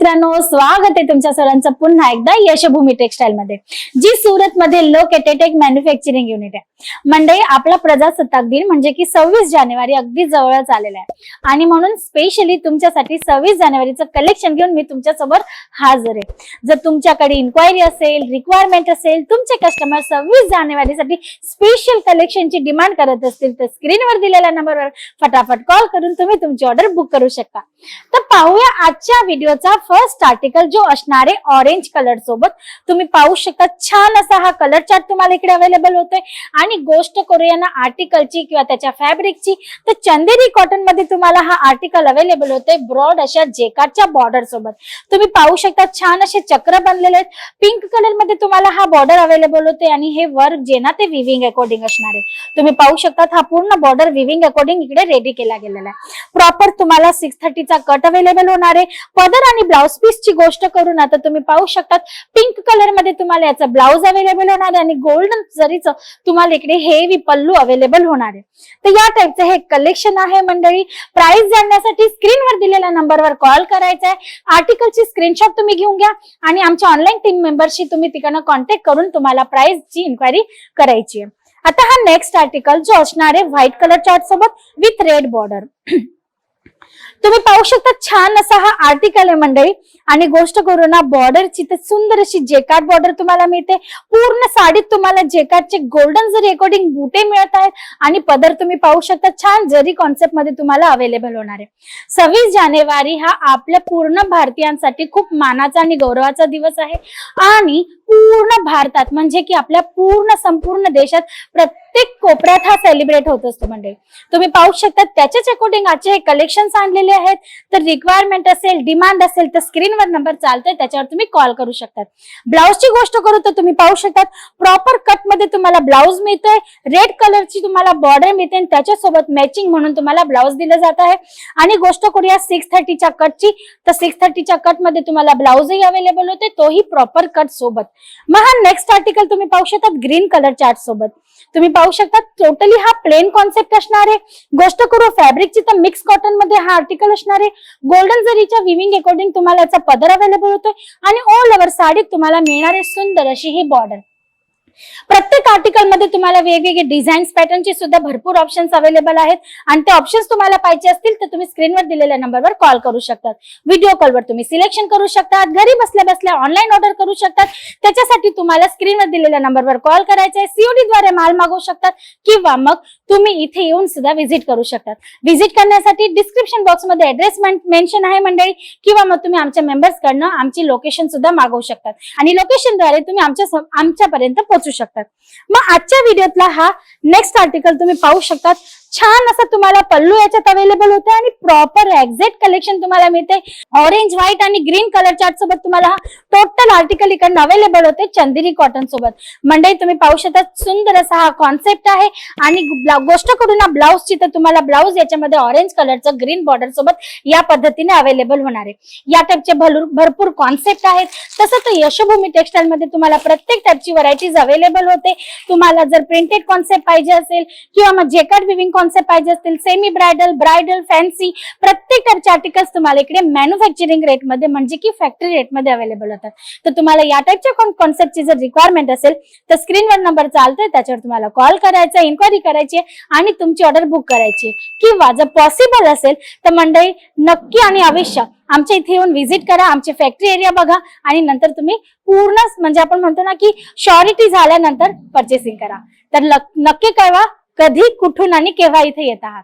मित्रांनो स्वागत आहे तुमच्या सर्वांचं पुन्हा एकदा यशभूमी टेक्सटाईल मध्ये. जी सुरत मध्ये लोकेटेड एक मॅन्युफॅक्चरिंग युनिट आहे. मंडळी आपला प्रजासत्ताक दिन म्हणजे की सव्वीस जानेवारी अगदी जवळच आलेला आहे. आणि म्हणून स्पेशली तुमच्यासाठी सव्वीस जानेवारीचं कलेक्शन घेऊन मी तुमच्यासोबत हजर आहे. जर तुमच्याकडे इन्क्वायरी असेल रिक्वायरमेंट असेल तुमचे कस्टमर सव्वीस जानेवारीसाठी स्पेशल कलेक्शनची डिमांड करत असतील तर स्क्रीनवर दिलेल्या नंबरवर फटाफट कॉल करून तुम्ही तुमची ऑर्डर बुक करू शकता. तर पाहूया आजच्या व्हिडिओचा फर्स्ट आर्टिकल जो असणार आहे ऑरेंज कलर सोबत. तुम्ही पाहू शकता छान असा हा कलर चार्ट तुम्हाला इकडे अवेलेबल होतोय. आणि गोष्ट करूया ना आर्टिकलची किंवा त्याच्या फॅब्रिकची तर चंदेरी कॉटनमध्ये तुम्हाला हा आर्टिकल अवेलेबल होतोय ब्रॉड अशा जेकाटच्या बॉर्डर सोबत. तुम्ही पाहू शकता छान असे चक्र बनलेले आहेत. पिंक कलरमध्ये तुम्हाला हा बॉर्डर अवेलेबल होते आणि हे वर्क जे ना ते विविंग अकॉर्डिंग असणार आहे. तुम्ही पाहू शकता हा पूर्ण बॉर्डर विविंग अकॉर्डिंग इकडे रेडी केला गेलेला आहे. प्रॉपर तुम्हाला सिक्स थर्टीचा कट अवेलेबल होणार आहे. पदर आणि ब्लाउज ब्लाउज ची गोष्ट करून आता तुम्ही पाहू शकतात. पिंक कलरमध्ये तुम्हाला याचा ब्लाउज अवेलेबल होणार आहे आणि गोल्डन जरीचं तुम्हाला इकडे हेवी पल्लू अवेलेबल होणार आहे. तर या टाईपचं हे कलेक्शन आहे मंडळी. प्राइस जाणण्यासाठी स्क्रीनवर दिलेल्या नंबरवर कॉल करायचा आहे. आर्टिकलची स्क्रीनशॉट तुम्ही घेऊन घ्या आणि आमच्या ऑनलाईन टीम मेंबरशी तुम्ही तिकडनं कॉन्टॅक्ट करून तुम्हाला प्राइसची इन्क्वायरी करायची आहे. आता हा नेक्स्ट आर्टिकल जो असणार आहे व्हाईट कलर चार्ट सोबत विथ रेड बॉर्डर तुम्ही पाहू शकता छान असा हा आर्टिकल आहे मंडळी. आणि गोष्ट करू ना बॉर्डरची तर सुंदर अशी जेकाट बॉर्डर तुम्हाला मिळते. पूर्ण साडीत तुम्हाला जेकाटचे गोल्डन जरी अकॉर्डिंग बुटे मिळत आहेत आणि पदर तुम्ही पाहू शकता छान जरी कॉन्सेप्टमध्ये तुम्हाला अवेलेबल होणार आहे. सव्वीस जानेवारी हा आपल्या पूर्ण भारतीयांसाठी खूप मानाचा आणि गौरवाचा दिवस आहे. आणि पूर्ण भारतात म्हणजे की आपल्या पूर्ण संपूर्ण देशात प्रत्येक कोपऱ्यात हा सेलिब्रेट होत असतो म्हणजे तुम्ही पाहू शकता त्याच्याच अकॉर्डिंग आजचे हे कलेक्शन आणलेले आहेत. तर रिक्वायरमेंट असेल डिमांड असेल तर स्क्रीनवर नंबर चालतोय त्याच्यावर तुम्ही कॉल करू शकतात. ब्लाऊजची गोष्ट करू तर तुम्ही पाहू शकतात प्रॉपर कटमध्ये तुम्हाला ब्लाऊज मिळतोय रेड कलरची तुम्हाला बॉर्डर मिळते आणि त्याच्यासोबत मॅचिंग म्हणून तुम्हाला ब्लाऊज दिलं जात आहे. आणि गोष्ट करूया सिक्स थर्टीच्या कटची तर सिक्स थर्टीच्या कटमध्ये तुम्हाला ब्लाऊजही अवेलेबल होते तोही प्रॉपर कट सोबत. मग हा नेक्स्ट आर्टिकल तुम्ही पाहू शकतात ग्रीन कलर चार्ट सोबत. तुम्ही पाहू शकता टोटली हा प्लेन कॉन्सेप्ट असणार आहे. गोष्ट करू फॅब्रिकची तर मिक्स कॉटनमध्ये हा आर्टिकल असणार आहे. गोल्डन जरीच्या विविंग अकॉर्डिंग तुम्हाला याचा पदर अवेलेबल होतोय. आणि ऑल ओव्हर साडीत तुम्हाला मिळणारे सुंदर अशी ही बॉर्डर प्रत्येक आर्टिकलमध्ये तुम्हाला वेगवेगळे डिझाईन्स पॅटर्नचे सुद्धा भरपूर ऑप्शन्स अवेलेबल आहेत. आणि ते ऑप्शन्स तुम्हाला पाहिजे असतील तर तुम्ही स्क्रीनवर दिलेल्या नंबरवर कॉल करू शकतात. व्हिडिओ कॉलवर तुम्ही सिलेक्शन करू शकतात. घरी बसल्या बसल्या ऑनलाईन ऑर्डर करू शकतात. त्याच्यासाठी तुम्हाला स्क्रीनवर दिलेल्या नंबरवर कॉल करायचा आहे सीओडी द्वारे माल मागवू शकतात. किंवा मग तुम्ही इथे येऊन सुद्धा व्हिजिट करू शकतात. व्हिजिट करण्यासाठी डिस्क्रिप्शन बॉक्समध्ये ऍड्रेस मेन्शन आहे मंडळी. किंवा मग तुम्ही आमच्या मेंबर्स कडनं आमची लोकेशन सुद्धा मागवू शकतात. आणि लोकेशनद्वारे तुम्ही आमच्या आमच्यापर्यंत पोहोचू शकतात. मग आजच्या व्हिडिओतला हा नेक्स्ट आर्टिकल तुम्ही पाहू शकतात. छान असं तुम्हाला पल्लू याच्यात अवेलेबल होते आणि प्रॉपर एक्झॅक्ट कलेक्शन तुम्हाला मिळते ऑरेंज व्हाईट आणि ग्रीन कलर चार्ट सोबत तुम्हाला हा टोटल आर्टिकल इकडनं अवेलेबल होते चंदेरी कॉटन सोबत. मंडई तुम्ही पाहू शकता सुंदर असा हा कॉन्सेप्ट आहे आणि गोष्ट करू ना ब्लाऊजची तर तुम्हाला ब्लाऊज याच्यामध्ये ऑरेंज कलरचं ग्रीन बॉर्डर सोबत या पद्धतीने अवेलेबल होणार आहे. या टाईपचे भरपूर कॉन्सेप्ट आहेत. तसं तर यशोभूमी टेक्सटाईल मध्ये तुम्हाला प्रत्येक टाईपची व्हरायटीज अवेलेबल होते. तुम्हाला जर प्रिंटेड कॉन्सेप्ट पाहिजे असेल किंवा मग जेकट विविंग कॉन्सेप्ट पाहिजे असतील सेमी ब्रायडल ब्रायडल फॅन्सी प्रत्येक टाईपचे आर्टिकल्स तुम्हाला इकडे मॅन्युफॅक्चरिंग रेटमध्ये म्हणजे की फॅक्टरी रेटमध्ये अवेलेबल होतात. तर तुम्हाला या टाईपच्या कॉन्सेप्टची जर रिक्वायरमेंट असेल तर स्क्रीनवर नंबर चालतोय. त्याच्यावर तुम्हाला कॉल करायचा इन्क्वायरी करायची आहे आणि तुमची ऑर्डर बुक करायची किंवा जर पॉसिबल असेल तर मंडळी नक्की आणि आवश्यक आमच्या इथे येऊन व्हिजिट करा. आमची फॅक्टरी एरिया बघा. आणि नंतर तुम्ही पूर्ण म्हणजे आपण म्हणतो ना की शॉरिटी झाल्यानंतर परचेसिंग करा. तर नक्की कळवा कधी कुठून आणि केव्हा इथे येत आहात.